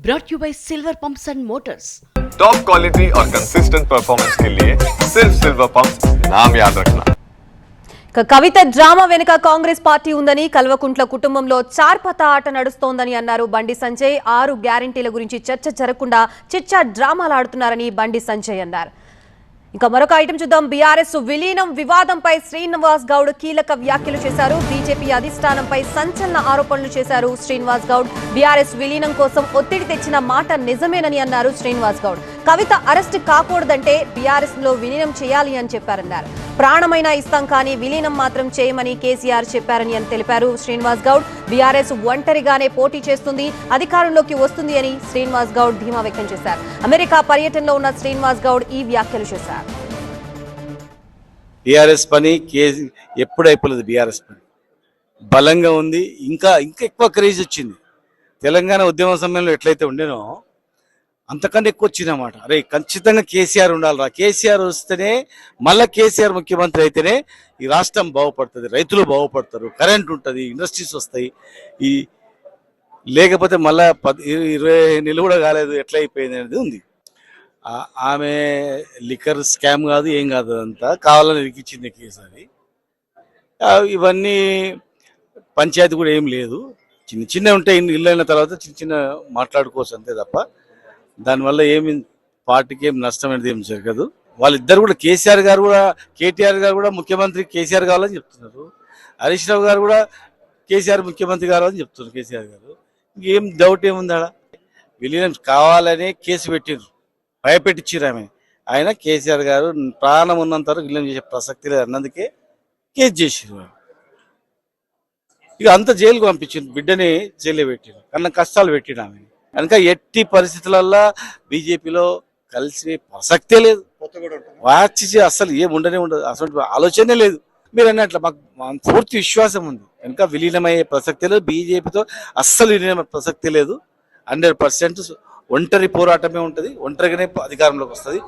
brought to you by Silver Pumps and Motors. Top quality और consistent performance के लिए सिर्फ सिल्वर पंप नाम याद रखना ఇక కవిత డ్రామా వెనుక కాంగ్రెస్ పార్టీ ఉందని కల్వకుంట్ల కుటుంబంలో చార్పత ఆట నడుస్తోందని అన్నారు బండి సంజయ్ ఆరు గ్యారంటీల గురించి చర్చ జరగకుండా చిచ్చా డ్రామాలు ఆడుతున్నారని బండి సంజయ్ అన్నారు ఇంకా మరొక ఐటెం చూద్దాం. బీఆర్ఎస్ విలీనం వివాదంపై శ్రీనివాస్ గౌడ్ కీలక వ్యాఖ్యలు చేశారు. బీజేపీ అధిష్టానంపై సంచలన ఆరోపణలు చేశారు శ్రీనివాస్ గౌడ్. బీఆర్ఎస్ విలీనం కోసం ఒత్తిడి తెచ్చిన మాట నిజమేనని అన్నారు శ్రీనివాస్ గౌడ్. కవిత అరెస్ట్ కాకూడదంటే బీఆర్ఎస్లో విలీనం చేయాలి అని చెప్పారన్నారు. ప్రాణమైనా ఇస్తాం కానీ విలీనం మాత్రం చేయమని కేసీఆర్ చెప్పారని అని తెలిపారు. శ్రీనివాస్ గౌడ్ బీఆర్ఎస్ ఒంటరిగానే పోటీ చేస్తుంది అధికారంలోకి వస్తుంది అని శ్రీనివాస్ గౌడ్ ధీమా వ్యక్తం చేశారు. అమెరికా పర్యటనలో ఉన్న శ్రీనివాస్ గౌడ్ ఈ వ్యాఖ్యలు చేశారు. బీఆర్ఎస్ పని కేసీ ఎప్పుడు అయిపోలేదు బీఆర్ఎస్ పని. బలంగా ఉంది. ఇంకా ఇంకా ఎక్కువ క్రేజ్ వచ్చింది. తెలంగాణ ఉద్యమ సమయంలో ఎట్లయితే ఉండేనో అంతకన్నా ఎక్కువ వచ్చిందన్నమాట. అరే ఖచ్చితంగా కేసీఆర్ ఉండాలిరా. కేసీఆర్ వస్తేనే మళ్ళీ కేసీఆర్ ముఖ్యమంత్రి అయితేనే ఈ రాష్ట్రం బాగుపడుతుంది రైతులు బాగుపడతారు కరెంట్ ఉంటుంది ఇండస్ట్రీస్ వస్తాయి. ఈ లేకపోతే మళ్ళా పది ఇరవై నెలలు కూడా కాలేదు ఎట్లా అయిపోయింది అనేది ఉంది. ఆమె లిక్కర్ స్కామ్ కాదు ఏం కాదు అంతా కావాలని ఇరికిచ్చింది కేసు అది ఇవన్నీ పంచాయతీ కూడా ఏం లేదు. చిన్న చిన్న ఉంటాయి ఇల్లు అయిన తర్వాత చిన్న చిన్న మాట్లాడుకోవచ్చు అంతే తప్ప. దానివల్ల ఏమి పార్టీకి ఏం నష్టం అనేది ఏం జరగదు. వాళ్ళిద్దరు కూడా కేసీఆర్ గారు కూడా కేటీఆర్ గారు కూడా ముఖ్యమంత్రి కేసీఆర్ కావాలని చెప్తున్నారు. హరీష్ రావు గారు కూడా కేసీఆర్ ముఖ్యమంత్రి కావాలని చెప్తున్నారు కేసీఆర్ గారు. ఇంకేం డౌట్ ఏముంది ఆడ? విలీనం కావాలనే కేసు పెట్టిండ్రు భయపెట్టించారు ఆమె. ఆయన కేసీఆర్ గారు ప్రాణం ఉన్నంత వరకు విలీనం చేసే ప్రసక్తి లేదు అన్నందుకే కేసు చేసిరు ఇక అంత జైలుకు పంపించింది బిడ్డని జైలు పెట్టిరు కన్నా కష్టాలు పెట్టిరు ఆమె కనుక ఎట్టి పరిస్థితులల్లో బీజేపీలో కలిసి ప్రసక్తే లేదు. వాచి అసలు ఏం ఉండనే ఉండదు. అసలు ఆలోచనే లేదు. మీరు అన్నట్లు మాకు పూర్తి విశ్వాసం ఉంది. కనుక విలీనమయ్యే ప్రసక్తే లేదు. బీజేపీతో అస్సలు విలీనమయ్యే ప్రసక్తి లేదు. హండ్రెడ్ పర్సెంట్ ఒంటరి పోరాటమే ఉంటుంది. ఒంటరిగానే అధికారంలోకి వస్తుంది.